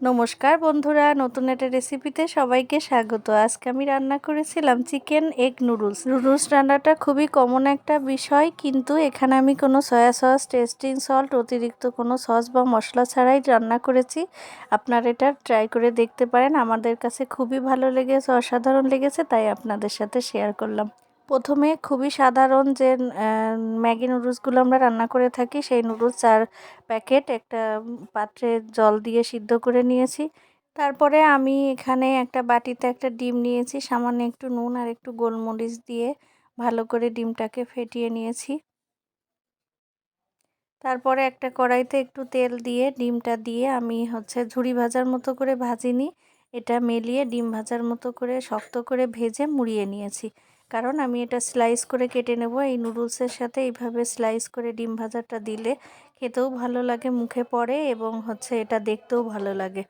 নমস্কার বন্ধুরা, নতুন একটা রেসিপিতে সবাইকে স্বাগত। আজকে আমি রান্না করেছিলাম চিকেন এগ নুডলস নুডলস রান্নাটা খুবই কমন একটা বিষয়, কিন্তু এখানে আমি কোনো সয়া সস টেস্টিং সল্ট অতিরিক্ত কোনো সস বা মশলা ছাড়াই রান্না করেছি। আপনারা এটা ট্রাই করে দেখতে পারেন। আমাদের কাছে খুবই ভালো লেগেছে, অসাধারণ লেগেছে, তাই আপনাদের সাথে শেয়ার করলাম। প্রথমে খুবই সাধারণ যে ম্যাগি নুডলসগুলো আমরা রান্না করে থাকি, সেই নুডলস চার প্যাকেট, একটা পাত্রে জল দিয়ে সিদ্ধ করে নিয়েছি। তারপরে আমি এখানে একটা বাটিতে একটা ডিম নিয়েছি, সামান্য একটু নুন আর একটু গোলমরিচ দিয়ে ভালো করে ডিমটাকে ফেটিয়ে নিয়েছি। তারপরে একটা কড়াইতে একটু তেল দিয়ে ডিমটা দিয়ে আমি হচ্ছে ঝুড়ি ভাজার মতো করে ভাজিনি, এটা মেলিয়ে ডিম ভাজার মতো করে শক্ত করে ভেজে মুড়িয়ে নিয়েছি। কারণ আমি এটা স্লাইস করে কেটে নেব। এই নুডলসের সাথে এইভাবে স্লাইস করে ডিম ভাজাটা দিলে খেতেও ভালো লাগে, মুখে পড়ে এবং হচ্ছে এটা দেখতেও ভালো লাগে।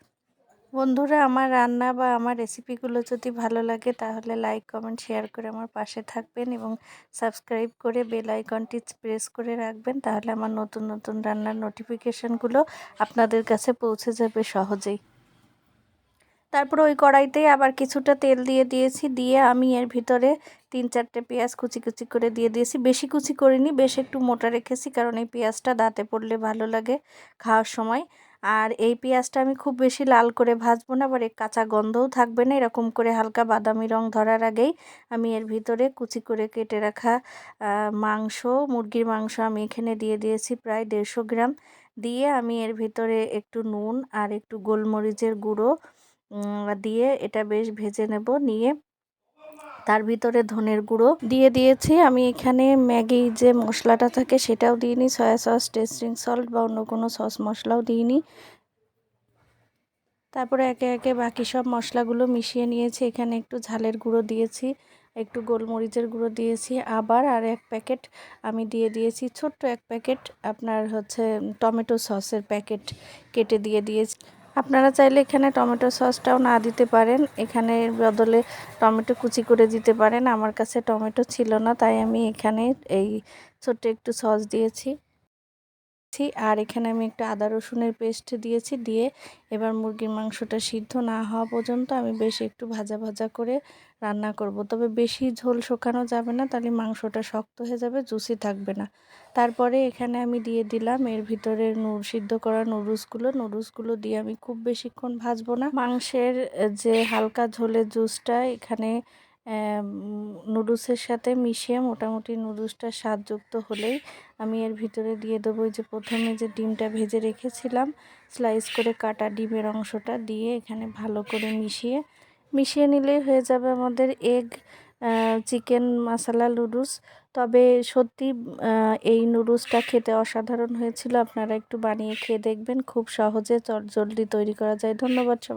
বন্ধুরা, আমার রান্না বা আমার রেসিপিগুলো যদি ভালো লাগে তাহলে লাইক কমেন্ট শেয়ার করে আমার পাশে থাকবেন এবং সাবস্ক্রাইব করে বেল আইকনটি প্রেস করে রাখবেন। তাহলে আমার নতুন নতুন রান্নার নোটিফিকেশানগুলো আপনাদের কাছে পৌঁছে যাবে সহজেই। তারপর ওই কড়াইতেই আবার কিছুটা তেল দিয়ে দিয়েছি, দিয়ে আমি এর ভিতরে তিন চারটে পেঁয়াজ কুচি কুচি করে দিয়ে দিয়েছি। বেশি কুচি করিনি, বেশ একটু মোটা রেখেছি, কারণ এই পেঁয়াজটা দাঁতে পড়লে ভালো লাগে খাওয়ার সময়। আর এই পেঁয়াজটা আমি খুব বেশি লাল করে ভাজবো না, আবার কাঁচা গন্ধও থাকবে না, এরকম করে হালকা বাদামি রং ধরার আগেই আমি এর ভিতরে কুচি করে কেটে রাখা মাংস, মুরগির মাংস আমি এখানে দিয়ে দিয়েছি প্রায় দেড়শো গ্রাম। দিয়ে আমি এর ভিতরে একটু নুন আর একটু গোলমরিচের গুঁড়ো দিয়ে এটা বেশ ভেজে নেব, নিয়ে তার ভিতরে ধনের গুঁড়ো দিয়ে দিয়েছি। আমি এখানে ম্যাগি যে মশলাটা থাকে সেটাও দিইনি, সয়া সস, টেস্টিং সল্ট বা অন্য কোনো সস মশলাও দিইনি। তারপরে একে একে বাকি সব মশলাগুলো মিশিয়ে নিয়েছি। এখানে একটু ঝালের গুঁড়ো দিয়েছি, একটু গোলমরিচের গুঁড়ো দিয়েছি। আবার আর এক প্যাকেট আমি দিয়ে দিয়েছি, ছোট্ট এক প্যাকেট আপনার হচ্ছে টমেটো সসের প্যাকেট কেটে দিয়ে দিয়েছি। আপনারা চাইলে এখানে টমেটো সসটাও না দিতে পারেন। এখানে বদলে টমেটো কুচি করে দিতে পারেন। আমার কাছে টমেটো ছিল না, তাই আমি এখানে এই ছোট্ট একটু সস দিয়েছি। আর এখানে আমি একটা আদা রসুনের পেস্ট দিয়েছি দিয়ে এবার মুরগির মাংসটা সিদ্ধ না হওয়া পর্যন্ত আমি বেশ একটু ভাজা ভাজা করে রান্না করব। তবে বেশি ঝোল শোকানো যাবে না, তাহলে মাংসটা শক্ত হয়ে যাবে, জুসি থাকবে না। তারপরে এখানে আমি দিয়ে দিলাম এর ভিতরে নুর সিদ্ধ করা নুডলসগুলো। নুডলসগুলো দিয়ে আমি খুব বেশিক্ষণ ভাজবো না। মাংসের যে হালকা ঝোলের জুসটা এখানে নুডলসের সাথে মিশিয়ে মোটামুটি নুডলসটা স্বাদযুক্ত হলেই আমি এর ভিতরে দিয়ে দেবো যে প্রথমে যে ডিমটা ভেজে রেখেছিলাম স্লাইস করে কাটা ডিমের অংশটা দিয়ে এখানে ভালো করে মিশিয়ে মিশিয়ে নিলেই হয়ে যাবে আমাদের এগ চিকেন মশালা নুডলস। তবে সত্যি এই নুডলসটা খেতে অসাধারণ হয়েছিল। আপনারা একটু বানিয়ে খেয়ে দেখবেন, খুব সহজে জলদি তৈরি করা যায়। ধন্যবাদ সবাই।